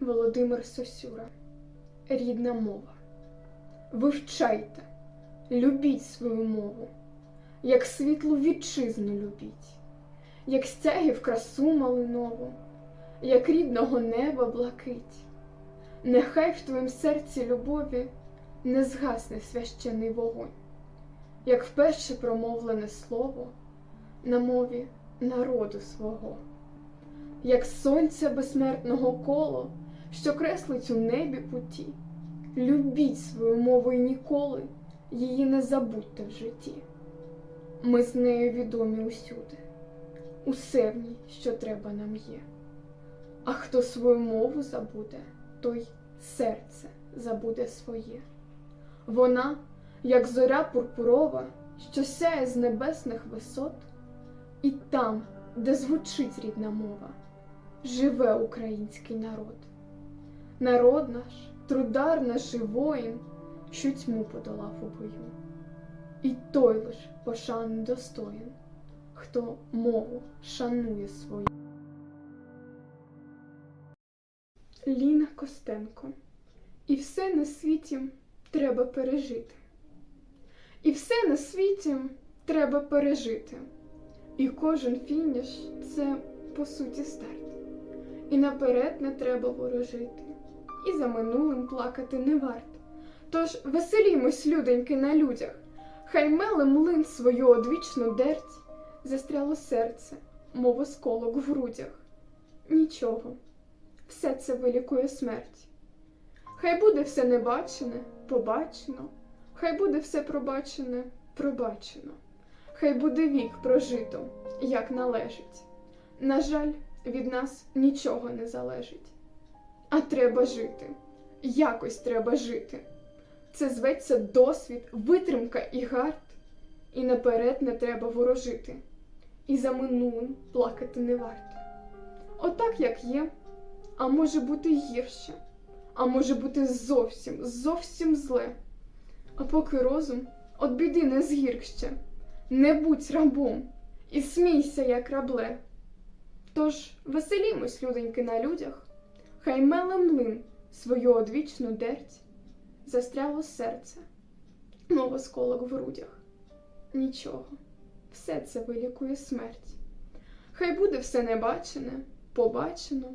Володимир Сосюра. Рідна мова. Вивчайте, любіть свою мову, як світлу вітчизну любіть, як стягів красу малинову, як рідного неба блакить. Нехай в твоїм серці любові не згасне священий вогонь, як вперше промовлене слово на мові народу свого, як сонця безсмертного коло, що креслить у небі путі. Любіть свою мову і ніколи її не забудьте в житті. Ми з нею відомі усюди, усе в ній, що треба нам є. А хто свою мову забуде, той серце забуде своє. Вона, як зоря пурпурова, що сяє з небесних висот, і там, де звучить рідна мова, живе український народ. Народ наш, трудар наш і воїн, що тьму подолав у бою. І той лиш пошани достоїн, хто мову шанує свою. Ліна Костенко. І все на світі треба пережити. І все на світі треба пережити. І кожен фініш це по суті старт. І наперед не треба ворожити, і за минулим плакати не варт. Тож веселімось, люденьки, на людях, хай меле млин свою одвічну дерть, застряло серце, мов осколок в грудях. Нічого, все це вилікує смерть. Хай буде все небачене, побачено, хай буде все пробачене, пробачено, хай буде вік прожито, як належить. На жаль, від нас нічого не залежить. А треба жити, якось треба жити. Це зветься досвід, витримка і гард. І наперед не треба ворожити, і за минулим плакати не варт. Отак, як є, а може бути гірше, а може бути зовсім, зовсім зле. А поки розум от біди не згірк не будь рабом і смійся, як рабле. Тож веселімось, люденьки, на людях, хай меле млин свою одвічну дерть, застряло серце, мов осколок в грудях. Нічого, все це вилікує смерть. Хай буде все небачене, побачено,